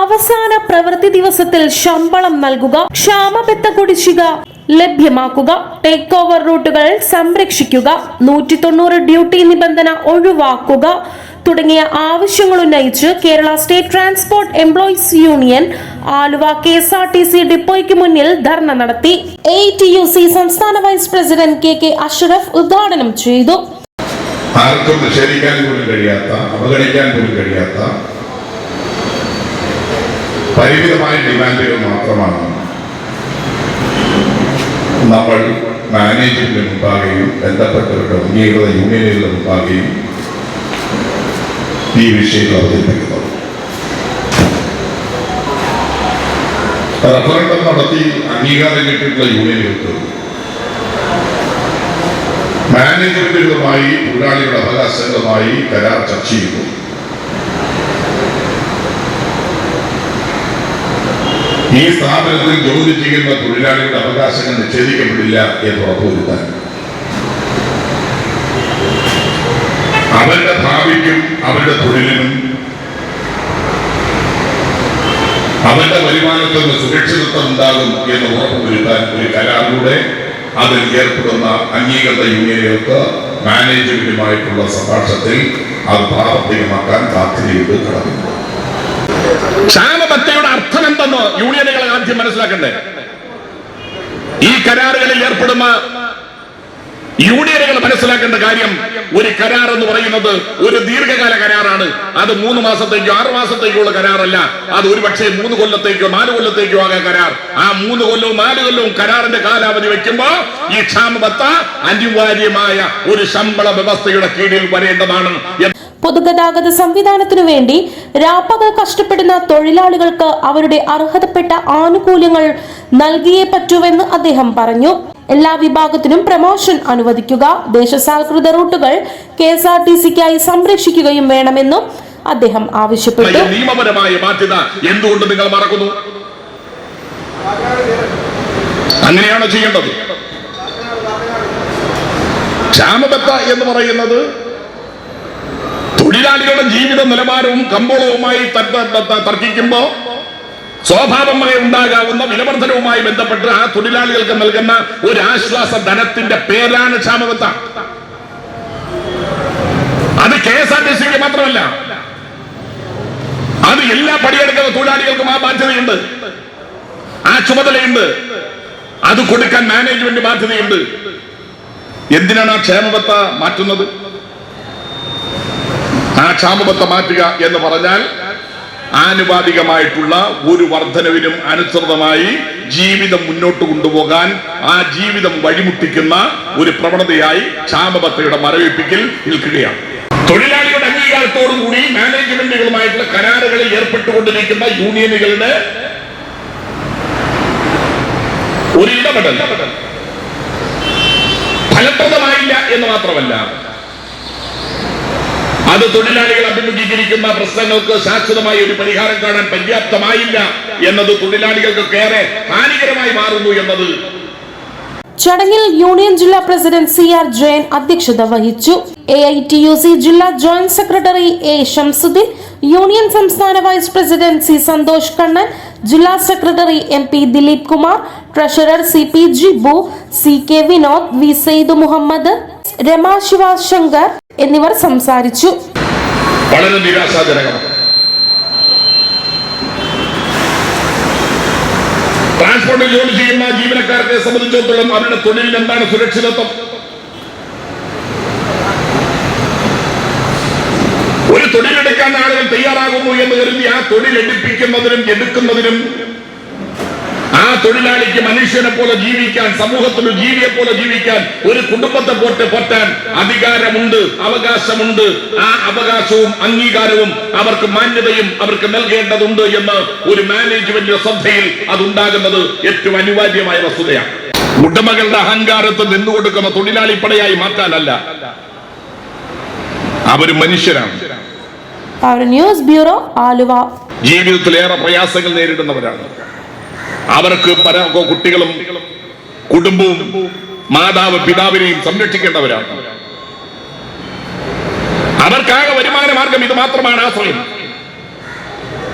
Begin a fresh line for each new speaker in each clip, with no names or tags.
അവസാന പ്രവൃത്തി ദിവസത്തിൽ ശമ്പളം നൽകുക ക്ഷാമബത്ത കുടിശ്ശിക ലഭ്യമാക്കുക ടേക്ക് ഓവർ റൂട്ടുകൾ സംരക്ഷിക്കുക നൂറ്റി തൊണ്ണൂറ് ഡ്യൂട്ടി നിബന്ധന ഒഴിവാക്കുക തുടങ്ങിയ ആവശ്യങ്ങൾ ഉന്നയിച്ച് Kerala state transport employees union Aluva K S R T C ഡിപ്പോയ്ക്ക് മുന്നിൽ ധർണ നടത്തി. എ ടി യു സി സംസ്ഥാന vice president K K Ashraf ഉദ്ഘാടനം ചെയ്തു.
ആർക്കും നിഷേധിക്കാൻ പോലും കഴിയാത്ത അവഗണിക്കാൻ പോലും കഴിയാത്ത പരിമിതമായ ഡിമാൻഡുകൾ മാത്രമാണ്. നമ്മൾ മാനേജ്മെന്റിന് മുമ്പാകെയും ബന്ധപ്പെട്ടവരുടെ അംഗീകൃത യൂണിയനുകളുടെ മുമ്പാകെയും ഈ വിഷയങ്ങൾ അവതരിപ്പിക്കുന്നത് റഫറണ്ടം നടത്തി അംഗീകാരം കിട്ടിയിട്ടുള്ള യൂണിയനുകൾക്ക് മാനേജ്മെന്റുകളുമായി തൊഴിലാളികളുടെ അവകാശങ്ങളുമായി കരാർ ചർച്ച ചെയ്യുന്നു ഈ സ്ഥാപനത്തിൽ ജോലി ചെയ്യുന്ന തൊഴിലാളികളുടെ അവകാശങ്ങൾ നിഷേധിക്കപ്പെടില്ല എന്ന് ഉറപ്പുവരുത്താൻ. അവരുടെ ഭാവിക്കും അവരുടെ തൊഴിലിനും അവരുടെ വരുമാനത്തിൽ നിന്ന് സുരക്ഷിതത്വം ഉണ്ടാകും എന്ന് ഉറപ്പുവരുത്താൻ ഒരു കരാറിലൂടെ അതിൽ ഏർപ്പെടുന്ന അംഗീകൃത യൂണിയനുകൾക്ക് മാനേജ്മെന്റുമായിട്ടുള്ള സംഭാഷണത്തിൽ അത് പ്രാവർത്തികമാക്കാൻ ബാധ്യതയുണ്ട് കടന്നു.
ക്ഷാമബത്തയുടെ എന്തെന്ന് യൂണിയനുകൾ ആദ്യം മനസ്സിലാക്കണ്ടേ? ഈ കരാറുകളിൽ ഏർപ്പെടുന്ന യൂണിയനുകൾ മനസ്സിലാക്കേണ്ട കാര്യം ഒരു കരാർ എന്ന് പറയുന്നത് ഒരു ദീർഘകാല കരാറാണ്. അത് മൂന്ന് മാസത്തേക്കോ ആറ് മാസത്തേക്കോ ഉള്ള കരാറല്ല. അത് ഒരു പക്ഷേ മൂന്ന് കൊല്ലത്തേക്കോ നാല് കൊല്ലത്തേക്കോ ആകെ കരാർ. ആ മൂന്ന് കൊല്ലവും നാല് കൊല്ലവും കരാറിന്റെ കാലാവധി വെക്കുമ്പോ ഈ ക്ഷാമബത്ത അനിവാര്യമായ ഒരു ശമ്പള വ്യവസ്ഥയുടെ കീഴിൽ വരേണ്ടതാണ്
പൊതുഗതാഗത സംവിധാനത്തിനു വേണ്ടി രാപ്പകൽ കഷ്ടപ്പെടുന്ന തൊഴിലാളികൾക്ക് അവരുടെ അർഹതപ്പെട്ട ആനുകൂല്യങ്ങൾ നൽകിയേ പറ്റൂവെന്ന് അദ്ദേഹം പറഞ്ഞു. എല്ലാ വിഭാഗത്തിനും പ്രമോഷൻ അനുവദിക്കുക ദേശസാൽകൃത റൂട്ടുകൾ കെ എസ് ആർ ടി സിക്കായി സംരക്ഷിക്കുകയും വേണമെന്നും അദ്ദേഹം ആവശ്യപ്പെട്ടു.
നിയമപരമായ ബാധ്യത എന്തുകൊണ്ട് നിങ്ങൾ മറക്കുന്നു? അങ്ങനെയാണ് ചെയ്യേണ്ടത്. ക്ഷാമബത്ത എന്ന് പറയുന്നത് തൊഴിലാളികളുടെ ജീവിത നിലവാരവും കമ്പോളവുമായി തർക്കിക്കുമ്പോൾ സ്വാഭാവികമായി ഉണ്ടാകാവുന്ന വിലവർദ്ധനവുമായി ബന്ധപ്പെട്ട് ആ തൊഴിലാളികൾക്ക് നൽകുന്ന ഒരു ആശ്വാസ ധനത്തിന്റെ പേരാണ് ക്ഷാമബത്ത. അത് കെ എസ് ആർ ടി സിക്ക് മാത്രമല്ല അത് എല്ലാ പടിയെടുക്കുന്ന തൊഴിലാളികൾക്കും ആ ബാധ്യതയുണ്ട്. ആ ചുമതലയുണ്ട്. അത് കൊടുക്കാൻ മാനേജ്മെന്റ് ബാധ്യതയുണ്ട്. എന്തിനാണ് ആ ക്ഷേമബത്ത മാറ്റുന്നത്? ആ ക്ഷാമബത്ത മാറ്റുക എന്ന് പറഞ്ഞാൽ ആനുപാതികമായിട്ടുള്ള ഒരു വർധനവിനും അനുസൃതമായി ജീവിതം മുന്നോട്ട് കൊണ്ടുപോകാൻ ആ ജീവിതം വഴിമുട്ടിക്കുന്ന ഒരു പ്രവണതയായി ക്ഷാമബത്തയുടെ മരവിപ്പിക്കൽ നിൽക്കുകയാണ്. തൊഴിലാളികളുടെ അംഗീകാരത്തോടും കൂടി മാനേജ്മെന്റുകളുമായിട്ടുള്ള കരാറുകളിൽ ഏർപ്പെട്ടുകൊണ്ടിരിക്കുന്ന യൂണിയനുകളുടെ ഒരു ഇടപെടൽ ഫലപ്രദമായില്ല എന്ന് മാത്രമല്ല അത് തൊഴിലാളികൾ അഭിമുഖീകരിക്കുന്ന പ്രശ്നങ്ങൾക്ക് ശാശ്വതമായി ഒരു പരിഹാരം കാണാൻ പര്യാപ്തമായില്ല എന്നത് തൊഴിലാളികൾക്ക് ഏറെ ഹാനികരമായി മാറുന്നു എന്നത്
ചടങ്ങിൽ യൂണിയൻ ജില്ലാ പ്രസിഡന്റ് സി ആർ ജയൻ അധ്യക്ഷത വഹിച്ചു. A I T U C ജില്ലാ joint secretary A Shamsuddin union സംസ്ഥാന vice president C Santhosh Kannan ജില്ലാ secretary M P Dileep Kumar treasurer C P G Jibu C K Vinod V Saeed Muhammad Rama Sivasankar എന്നിവർ സംസാരിച്ചു.
വളരെ നിരാശാജനകമാണ്. ട്രാൻസ്പോർട്ടിൽ ജോലി ചെയ്യുന്ന ജീവനക്കാരനെ സംബന്ധിച്ചിടത്തോളം അവരുടെ തൊഴിലിൽ എന്താണ് സുരക്ഷിതത്വം? ഒരു തൊഴിലെടുക്കാൻ ആളുകൾ തയ്യാറാകുന്നു എന്ന് കരുതി ആ തൊഴിൽ എടുപ്പിക്കുന്നതിനും എടുക്കുന്നതിനും ആ തൊഴിലാളിക്ക് മനുഷ്യനെ പോലെ ജീവിക്കാൻ സമൂഹത്തിൽ ജീവിയെ പോലെ ജീവിക്കാൻ ഒരു കുടുംബത്തെ പോട്ട് പൊറ്റാൻ അധികാരമുണ്ട് അവകാശമുണ്ട്. ആ അവകാശവും അംഗീകാരവും അവർക്ക് മാന്യതയും അവർക്ക് നൽകേണ്ടതുണ്ട് എന്ന് ഒരു മാനേജ്മെന്റിന്റെ ശ്രദ്ധയിൽ അതുണ്ടാകുന്നത് ഏറ്റവും അനിവാര്യമായ വസ്തുതയാണ്. ഉടമകളുടെ അഹങ്കാരത്തിൽ നിന്നുകൊടുക്കുന്ന തൊഴിലാളി പടയായി മാറ്റാനല്ല. അവർ മനുഷ്യരാണ്.
News bureau Aluva.
ജീവിതത്തിൽ ഏറെ പ്രയാസങ്ങൾ നേരിടുന്നവരാണ്. അവർക്ക് പല കുട്ടികളും കുടുംബവും മാതാവ് പിതാവിനെയും സംരക്ഷിക്കേണ്ടവരാണ്. അവർക്കാകെ വരുമാന മാർഗം ഇത് മാത്രമാണ് ആശ്രയം.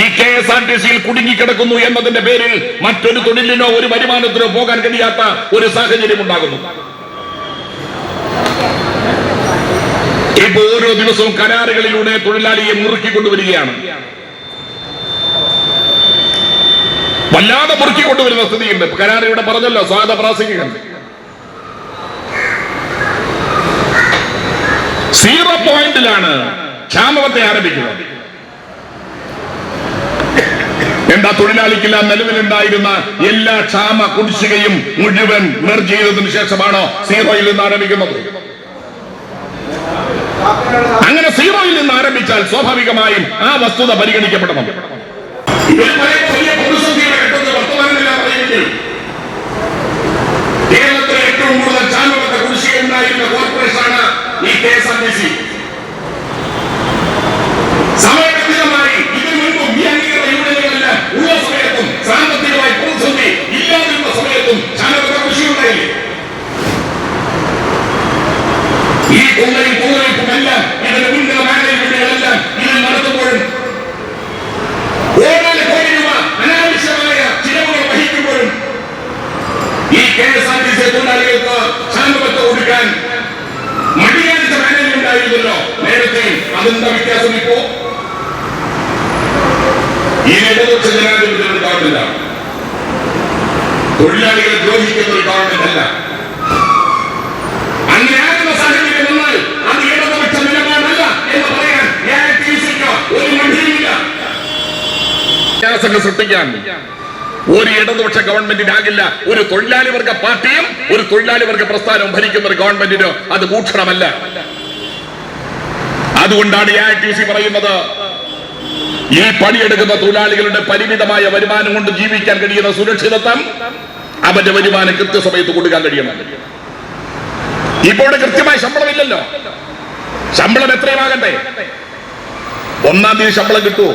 ഈ കെ എസ് ആർ ടി സിയിൽ കുടുങ്ങിക്കിടക്കുന്നു എന്നതിന്റെ പേരിൽ മറ്റൊരു തൊഴിലിനോ ഒരു വരുമാനത്തിനോ പോകാൻ കഴിയാത്ത ഒരു സാഹചര്യം ഉണ്ടാകുന്നു. ഇപ്പൊ ഓരോ ദിവസവും കരാറുകളിലൂടെ തൊഴിലാളിയെ മുറുക്കിക്കൊണ്ടുവരികയാണ് വല്ലാതെ മുറുക്കി കൊണ്ടുവരുന്ന സ്ഥിതിയുണ്ട്. കരാർ ഇവിടെ പറഞ്ഞല്ലോ സ്വാഗത പ്രാസംഗികൻ. സീറോ പോയിന്റിലാണ് ക്ഷാമത്തെ ആരംഭിക്കുന്നത്. എന്താ തൊഴിലാളിക്കില്ല നിലവിലുണ്ടായിരുന്ന എല്ലാ ക്ഷാമ കുടിശ്ശികയും മുഴുവൻ മെർജ് ചെയ്തതിനു ശേഷമാണോ സീറോയിൽ നിന്ന് ആരംഭിക്കുന്നത്? അങ്ങനെ സീറോയിൽ നിന്ന് ആരംഭിച്ചാൽ സ്വാഭാവികമായും ആ വസ്തുത പരിഗണിക്കപ്പെടണം ഇവർ പറയുന്ന വലിയ പ്രതിസന്ധിയുടെ ഘട്ടത്തിൽ വർത്തമാനമില്ല പറയുമെങ്കിൽ കേരളത്തിലെ ഏറ്റവും കൂടുതൽ ക്ഷാമത്തെ കുടിശ്ശിക ഉണ്ടായിരുന്ന കോർപ്പറേഷനാണ് ഈ K S R T C സമയബന്ധിതമായി ഇതിനു മുൻപും ഈ അംഗീകൃത യൂണിയനുകളെല്ലാം ഉള്ള സമയത്തും സമയത്തും കുടിശ്ശികയുണ്ടായില്ലേ ഈ കൊള്ളയും എല്ലാം ഇതിന്റെ മുൻഗണ മാനേജ്മെന്റുകളെല്ലാം ഇതിൽ നടത്തുമ്പോഴും ഓരോ കോടി രൂപ അനാവശ്യമായ ചിലവുകൾ വഹിക്കുമ്പോഴും ഈ K S R T C തൊഴിലാളികൾക്ക് നേരത്തെ അതെന്താ വ്യത്യാസം ഇപ്പോ ഈ രംഗത്ത് ജനാധിപത്യം ഒരു തൊഴിലാളികളെ ദ്രോഹിക്കുന്ന ഒരു ഗവൺമെന്റ് ഇടതുപക്ഷ ഒരു ഒരു ഇടതുപക്ഷ ഗവൺമെന്റിനാകില്ല. ഒരു തൊഴിലാളി വർഗ പാർട്ടിയും ഒരു തൊഴിലാളി വർഗ പ്രസ്ഥാനവും ഭരിക്കുന്ന ഒരു ഗവൺമെന്റിനോ അത് ഭൂഷണമല്ല. അതുകൊണ്ടാണ് എ ഐ ടി സി പറയുന്നത് ഈ പണിയെടുക്കുന്ന തൊഴിലാളികളുടെ പരിമിതമായ വരുമാനം കൊണ്ട് ജീവിക്കാൻ കഴിയുന്ന സുരക്ഷിതത്വം അവന്റെ വരുമാനം കൃത്യസമയത്ത് കൊടുക്കാൻ കഴിയണം. ഇപ്പോൾ കൃത്യമായി ശമ്പളം ശമ്പളമില്ലല്ലോ ശമ്പളം എത്രയുമാകട്ടെ ഒന്നാം തീയതി ശമ്പളം കിട്ടുമോ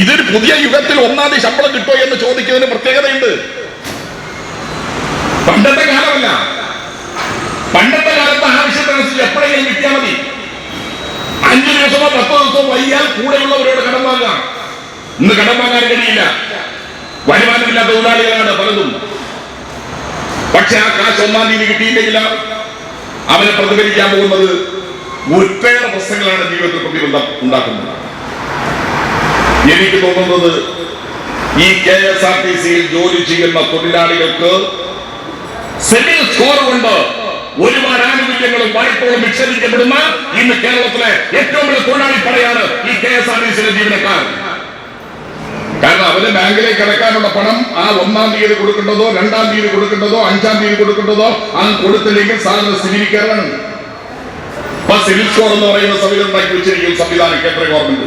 ഇതൊരു പുതിയ യുഗത്തിൽ ഒന്നാം തീയതി ശമ്പളം കിട്ടുമോ എന്ന് ചോദിക്കുന്നതിന് പ്രത്യേകതയുണ്ട്. ദിവസമോ പത്തോ ദിവസമോ കൂടെയുള്ളവരോട് കടം വാങ്ങാം ഇന്ന് കടം വാങ്ങാൻ കഴിയില്ല. വരുമാനമില്ലാത്ത തൊഴിലാളികളാണ് പലതും. പക്ഷെ ആ കാശ് ഒന്നാം തീയതി കിട്ടിയില്ലെങ്കിൽ അവനെ പ്രതിഫലിക്കാൻ പോകുന്നത് ഒട്ടേറെ പ്രശ്നങ്ങളാണ് ജീവിതത്തിൽ പ്രതിബന്ധം ഉണ്ടാക്കുന്നത്. എനിക്ക് തോന്നുന്നത് ഈ കെ എസ് ആർ ടി സിയിൽ ജോലി ചെയ്യുന്ന തൊഴിലാളികൾക്ക് സെമിൽ സ്കോർ കൊണ്ട് ഒരുപാട് ആനുകൂല്യങ്ങളും വായ്പകളും വിക്ഷേപിക്കപ്പെടുന്ന ഇന്ന് കേരളത്തിലെ ഏറ്റവും വലിയ തൊഴിലാളി പടയാണ് ഈ കെ എസ് ആർ ടി സിയിലെ ജീവനക്കാർ. കാരണം അവർ ബാങ്കിലേക്ക് അടക്കാനുള്ള പണം ആ ഒന്നാം തീയതി കൊടുക്കേണ്ടതോ രണ്ടാം തീയതി കൊടുക്കേണ്ടതോ അഞ്ചാം തീയതി കൊടുക്കേണ്ടതോ ആ കൊടുത്തില്ലെങ്കിൽ സാധനം സ്ഥിരീകരിക്കാറാണ് സിവിൽ സ്കോർ എന്ന് പറയുന്ന സംവിധാനം ഉണ്ടാക്കി വെച്ചിരിക്കും സംവിധാനം കേന്ദ്ര government.